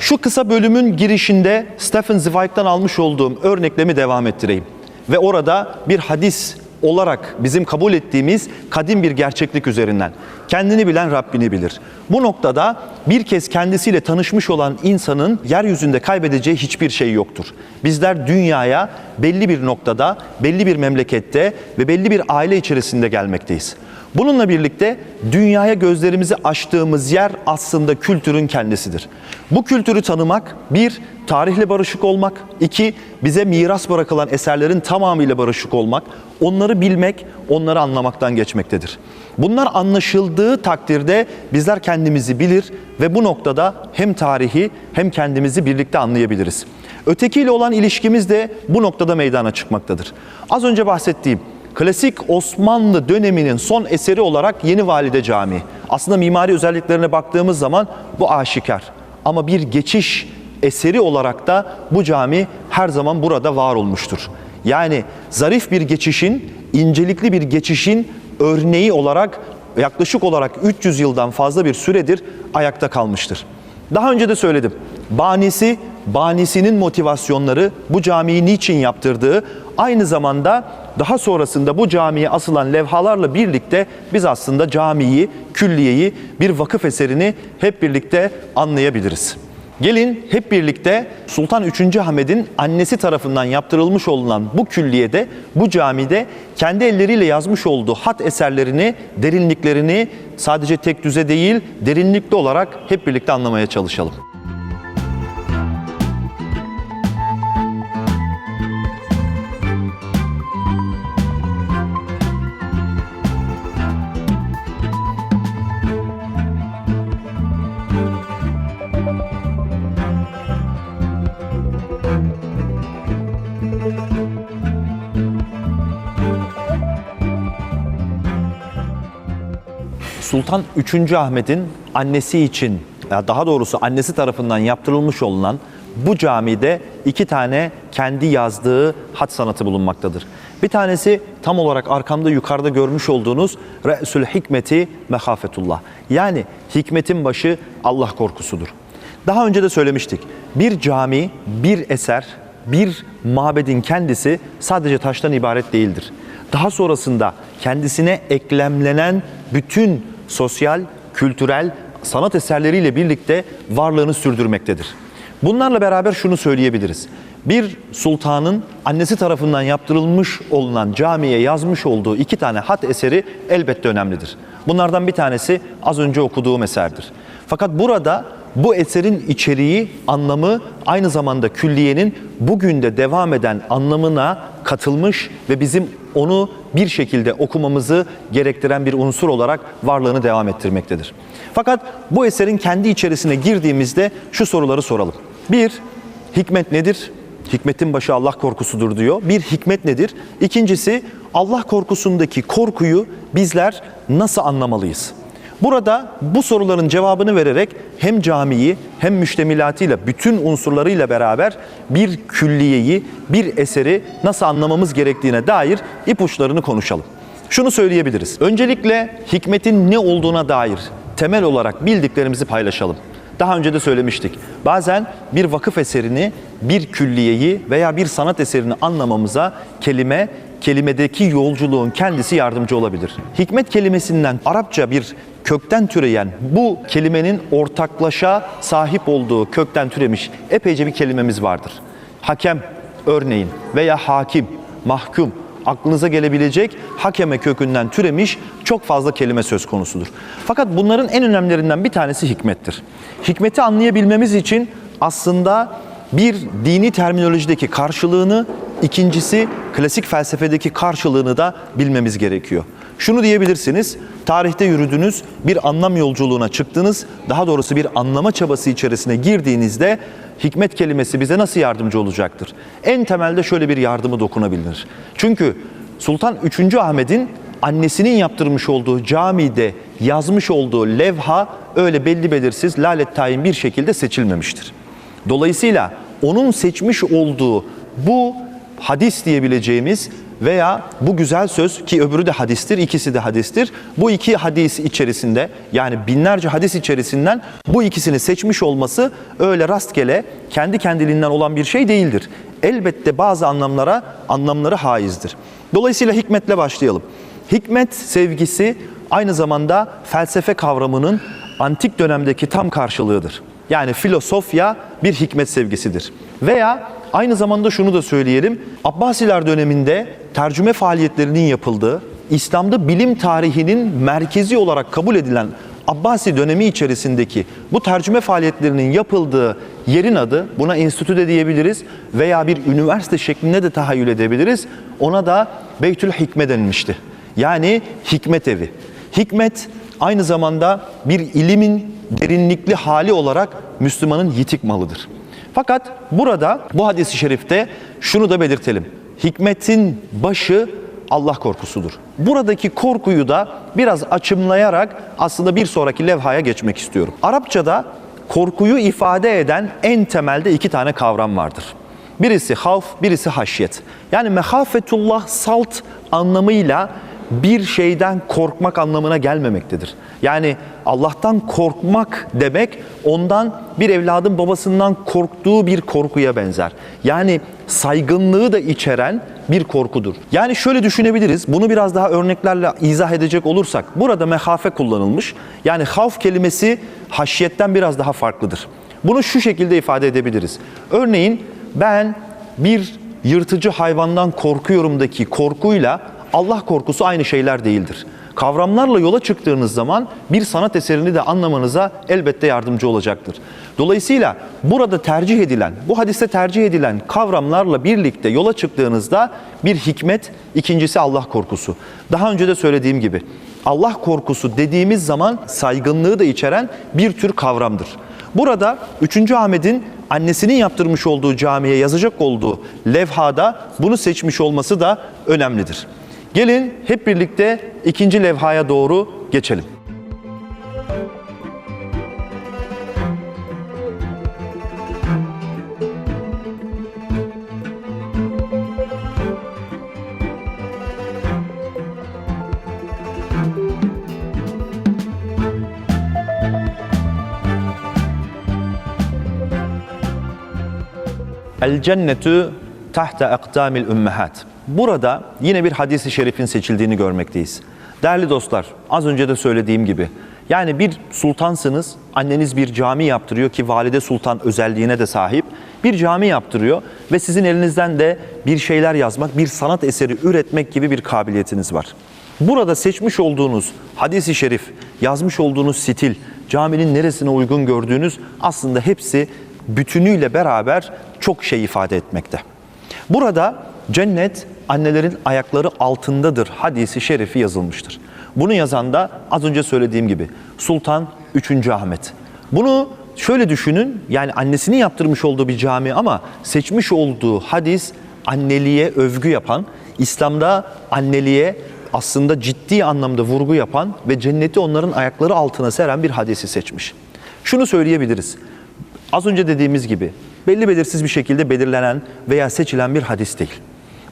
Şu kısa bölümün girişinde Stephen Zweig'den almış olduğum örneklemi devam ettireyim. Ve orada bir hadis olarak bizim kabul ettiğimiz kadim bir gerçeklik üzerinden. Kendini bilen Rabbini bilir. Bu noktada bir kez kendisiyle tanışmış olan insanın yeryüzünde kaybedeceği hiçbir şey yoktur. Bizler dünyaya belli bir noktada, belli bir memlekette ve belli bir aile içerisinde gelmekteyiz. Bununla birlikte dünyaya gözlerimizi açtığımız yer aslında kültürün kendisidir. Bu kültürü tanımak bir, tarihle barışık olmak, iki, bize miras bırakılan eserlerin tamamıyla barışık olmak, onları bilmek, onları anlamaktan geçmektedir. Bunlar anlaşıldığı takdirde bizler kendimizi bilir ve bu noktada hem tarihi hem kendimizi birlikte anlayabiliriz. Ötekiyle olan ilişkimiz de bu noktada meydana çıkmaktadır. Az önce bahsettiğim Klasik Osmanlı döneminin son eseri olarak Yeni Valide Camii. Aslında mimari özelliklerine baktığımız zaman bu aşikar. Ama bir geçiş eseri olarak da bu cami her zaman burada var olmuştur. Yani zarif bir geçişin, incelikli bir geçişin örneği olarak yaklaşık olarak 300 yıldan fazla bir süredir ayakta kalmıştır. Daha önce de söyledim. Banisi, banisinin motivasyonları, bu camiyi niçin yaptırdığı, aynı zamanda daha sonrasında bu camiye asılan levhalarla birlikte biz aslında camiyi, külliyeyi, bir vakıf eserini hep birlikte anlayabiliriz. Gelin hep birlikte Sultan 3. Ahmet'in annesi tarafından yaptırılmış olunan bu külliyede, bu camide kendi elleriyle yazmış olduğu hat eserlerini, derinliklerini sadece tek düze değil, derinlikli olarak hep birlikte anlamaya çalışalım. Sultan 3. Ahmet'in annesi için, daha doğrusu annesi tarafından yaptırılmış olunan bu camide iki tane kendi yazdığı hat sanatı bulunmaktadır. Bir tanesi tam olarak arkamda yukarıda görmüş olduğunuz Re'sül Hikmeti Mehafetullah. Yani hikmetin başı Allah korkusudur. Daha önce de söylemiştik. Bir cami, bir eser, bir mabedin kendisi sadece taştan ibaret değildir. Daha sonrasında kendisine eklemlenen bütün sosyal, kültürel, sanat eserleriyle birlikte varlığını sürdürmektedir. Bunlarla beraber şunu söyleyebiliriz. Bir sultanın annesi tarafından yaptırılmış olunan camiye yazmış olduğu iki tane hat eseri elbette önemlidir. Bunlardan bir tanesi az önce okuduğum eserdir. Fakat burada bu eserin içeriği, anlamı aynı zamanda külliyenin bugün de devam eden anlamına katılmış ve bizim onu bir şekilde okumamızı gerektiren bir unsur olarak varlığını devam ettirmektedir. Fakat bu eserin kendi içerisine girdiğimizde şu soruları soralım. Bir, hikmet nedir? Hikmetin başı Allah korkusudur diyor. Bir hikmet nedir? İkincisi Allah korkusundaki korkuyu bizler nasıl anlamalıyız? Burada bu soruların cevabını vererek hem camiyi hem müştemilatıyla bütün unsurlarıyla beraber bir külliyeyi, bir eseri nasıl anlamamız gerektiğine dair ipuçlarını konuşalım. Şunu söyleyebiliriz. Öncelikle hikmetin ne olduğuna dair temel olarak bildiklerimizi paylaşalım. Daha önce de söylemiştik. Bazen bir vakıf eserini, bir külliyeyi veya bir sanat eserini anlamamıza kelime, kelimedeki yolculuğun kendisi yardımcı olabilir. Hikmet kelimesinden Arapça bir kökten türeyen bu kelimenin ortaklaşa sahip olduğu kökten türemiş epeyce bir kelimemiz vardır. Hakem örneğin veya hakim, mahkum aklınıza gelebilecek hakeme kökünden türemiş çok fazla kelime söz konusudur. Fakat bunların en önemlilerinden bir tanesi hikmettir. Hikmeti anlayabilmemiz için aslında bir dini terminolojideki karşılığını, ikincisi klasik felsefedeki karşılığını da bilmemiz gerekiyor. Şunu diyebilirsiniz, tarihte yürüdünüz, bir anlam yolculuğuna çıktınız, daha doğrusu bir anlama çabası içerisine girdiğinizde hikmet kelimesi bize nasıl yardımcı olacaktır? En temelde şöyle bir yardımı dokunabilir. Çünkü Sultan 3. Ahmet'in annesinin yaptırmış olduğu camide yazmış olduğu levha öyle belli belirsiz lalet tayin bir şekilde seçilmemiştir. Dolayısıyla onun seçmiş olduğu bu hadis diyebileceğimiz veya bu güzel söz ki öbürü de hadistir, ikisi de hadistir. Bu iki hadis içerisinde yani binlerce hadis içerisinden bu ikisini seçmiş olması öyle rastgele kendi kendiliğinden olan bir şey değildir. Elbette bazı anlamlara anlamları haizdir. Dolayısıyla hikmetle başlayalım. Hikmet sevgisi aynı zamanda felsefe kavramının antik dönemdeki tam karşılığıdır. Yani filosofya bir hikmet sevgisidir. Veya aynı zamanda şunu da söyleyelim. Abbasiler döneminde tercüme faaliyetlerinin yapıldığı, İslam'da bilim tarihinin merkezi olarak kabul edilen Abbasi dönemi içerisindeki bu tercüme faaliyetlerinin yapıldığı yerin adı, buna enstitü de diyebiliriz veya bir üniversite şeklinde de tahayyül edebiliriz. Ona da Beytül Hikme denilmişti. Yani hikmet evi. Hikmet aynı zamanda bir ilimin derinlikli hali olarak Müslümanın yitik malıdır. Fakat burada bu hadisi şerifte şunu da belirtelim. Hikmetin başı Allah korkusudur. Buradaki korkuyu da biraz açımlayarak aslında bir sonraki levhaya geçmek istiyorum. Arapçada korkuyu ifade eden en temelde iki tane kavram vardır. Birisi havf, birisi haşyet. Yani mehafetullah salt anlamıyla bir şeyden korkmak anlamına gelmemektedir. Yani Allah'tan korkmak demek ondan bir evladın babasından korktuğu bir korkuya benzer. Yani saygınlığı da içeren bir korkudur. Yani şöyle düşünebiliriz. Bunu biraz daha örneklerle izah edecek olursak. Burada mehafe kullanılmış. Yani havf kelimesi haşiyetten biraz daha farklıdır. Bunu şu şekilde ifade edebiliriz. Örneğin ben bir yırtıcı hayvandan korkuyorumdaki korkuyla Allah korkusu aynı şeyler değildir. Kavramlarla yola çıktığınız zaman bir sanat eserini de anlamanıza elbette yardımcı olacaktır. Dolayısıyla burada tercih edilen, bu hadiste tercih edilen kavramlarla birlikte yola çıktığınızda bir hikmet, ikincisi Allah korkusu. Daha önce de söylediğim gibi Allah korkusu dediğimiz zaman saygınlığı da içeren bir tür kavramdır. Burada 3. Ahmet'in annesinin yaptırmış olduğu camiye yazacak olduğu levhada bunu seçmiş olması da önemlidir. Gelin hep birlikte ikinci levhaya doğru geçelim. El cennetu tahta akdamil ümmehat. Burada yine bir hadisi şerifin seçildiğini görmekteyiz. Değerli dostlar, az önce de söylediğim gibi yani bir sultansınız, anneniz bir cami yaptırıyor ki valide sultan özelliğine de sahip. Bir cami yaptırıyor ve sizin elinizden de bir şeyler yazmak, bir sanat eseri üretmek gibi bir kabiliyetiniz var. Burada seçmiş olduğunuz hadisi şerif, yazmış olduğunuz stil, caminin neresine uygun gördüğünüz aslında hepsi bütünüyle beraber çok şey ifade etmekte. Burada cennet annelerin ayakları altındadır hadisi şerifi yazılmıştır. Bunu yazan da az önce söylediğim gibi Sultan 3. Ahmet. Bunu şöyle düşünün yani annesinin yaptırmış olduğu bir cami ama seçmiş olduğu hadis anneliğe övgü yapan, İslam'da anneliğe aslında ciddi anlamda vurgu yapan ve cenneti onların ayakları altına seren bir hadisi seçmiş. Şunu söyleyebiliriz. Az önce dediğimiz gibi belli belirsiz bir şekilde belirlenen veya seçilen bir hadis değil.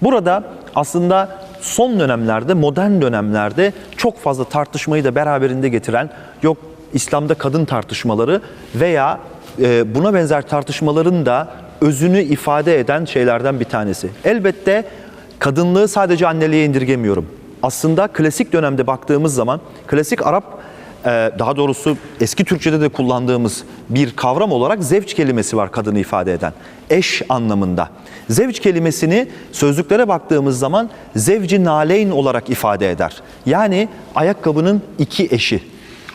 Burada aslında son dönemlerde, modern dönemlerde çok fazla tartışmayı da beraberinde getiren yok İslam'da kadın tartışmaları veya e, buna benzer tartışmaların da özünü ifade eden şeylerden bir tanesi. Elbette kadınlığı sadece anneliğe indirgemiyorum. Aslında klasik dönemde baktığımız zaman klasik Arap daha doğrusu eski Türkçe'de de kullandığımız bir kavram olarak zevç kelimesi var kadını ifade eden. Eş anlamında. Zevç kelimesini sözlüklere baktığımız zaman zevci naleyn olarak ifade eder. Yani ayakkabının iki eşi.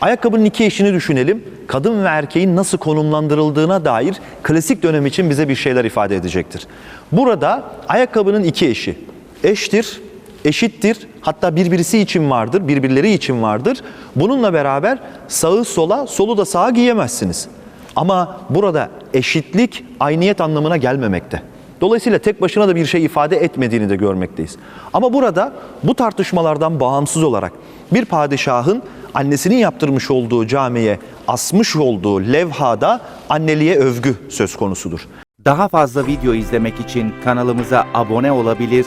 Ayakkabının iki eşini düşünelim. Kadın ve erkeğin nasıl konumlandırıldığına dair klasik dönem için bize bir şeyler ifade edecektir. Burada ayakkabının iki eşi. Eştir, eşittir. Hatta birbirisi için vardır, birbirleri için vardır. Bununla beraber sağı sola, solu da sağa giyemezsiniz. Ama burada eşitlik ayniyet anlamına gelmemekte. Dolayısıyla tek başına da bir şey ifade etmediğini de görmekteyiz. Ama burada bu tartışmalardan bağımsız olarak bir padişahın annesinin yaptırmış olduğu camiye asmış olduğu levhada anneliğe övgü söz konusudur. Daha fazla video izlemek için kanalımıza abone olabilir,